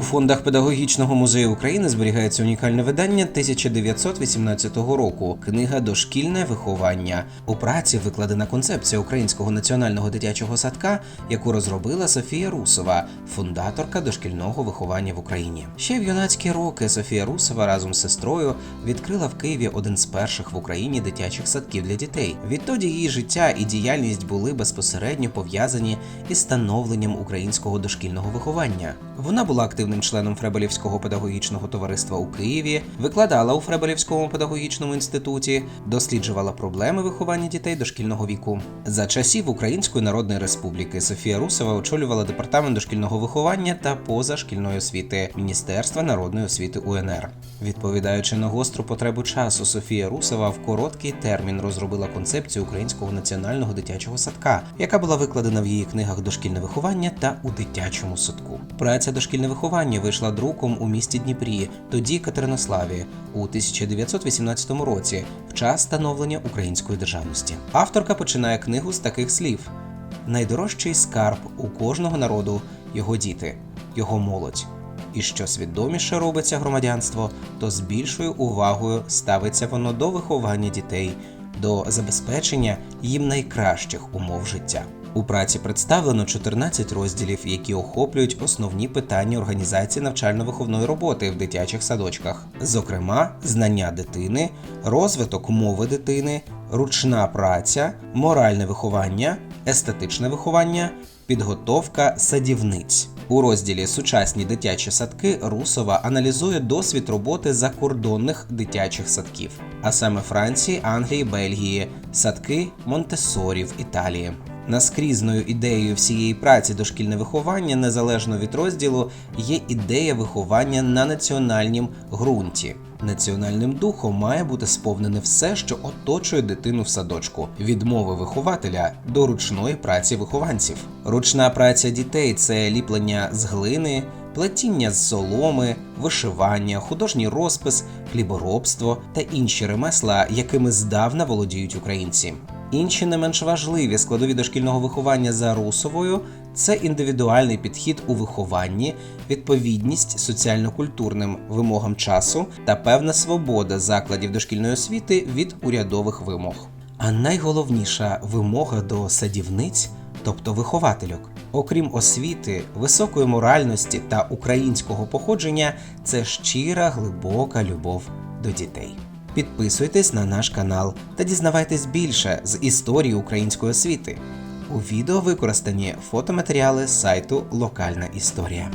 У фондах Педагогічного музею України зберігається унікальне видання 1918 року. Книга Дошкільне виховання. У праці викладена концепція українського національного дитячого садка, яку розробила Софія Русова, фундаторка дошкільного виховання в Україні. Ще в юнацькі роки Софія Русова разом з сестрою відкрила в Києві один з перших в Україні дитячих садків для дітей. Відтоді її життя і діяльність були безпосередньо пов'язані із становленням українського дошкільного виховання. Вона була активним членом Фребелівського педагогічного товариства у Києві, викладала у Фребелівському педагогічному інституті, досліджувала проблеми виховання дітей дошкільного віку. За часів Української Народної Республіки Софія Русова очолювала департамент дошкільного виховання та позашкільної освіти Міністерства народної освіти УНР. Відповідаючи на гостру потребу часу, Софія Русова в короткий термін розробила концепцію українського національного дитячого садка, яка була викладена в її книгах Дошкільне виховання та у дитячому садку. Праця дошкільне виховання вийшла друком у місті Дніпрі, тоді Катеринославі, у 1918 році, в час становлення української державності. Авторка починає книгу з таких слів: найдорожчий скарб у кожного народу його діти, його молодь. І що свідоміше робиться громадянство, то з більшою увагою ставиться воно до виховання дітей, до забезпечення їм найкращих умов життя. У праці представлено 14 розділів, які охоплюють основні питання організації навчально-виховної роботи в дитячих садочках, зокрема, знання дитини, розвиток мови дитини, ручна праця, моральне виховання, естетичне виховання, підготовка садівниць. У розділі Сучасні дитячі садки Русова аналізує досвід роботи закордонних дитячих садків, а саме Франції, Англії, Бельгії, садки Монтесорі в Італії. Наскрізною ідеєю всієї праці дошкільне виховання, незалежно від розділу, є ідея виховання на національнім ґрунті. Національним духом має бути сповнене все, що оточує дитину в садочку, від мови вихователя до ручної праці вихованців. Ручна праця дітей це ліплення з глини, плетіння з соломи, вишивання, художній розпис, хліборобство та інші ремесла, якими здавна володіють українці. Інші не менш важливі складові дошкільного виховання за Русовою це індивідуальний підхід у вихованні, відповідність соціально-культурним вимогам часу та певна свобода закладів дошкільної освіти від урядових вимог. А найголовніша вимога до садівниць, тобто виховательок, окрім освіти, високої моральності та українського походження, це щира глибока любов до дітей. Підписуйтесь на наш канал та дізнавайтесь більше з історії української освіти. У відео використані фотоматеріали з сайту Локальна історія.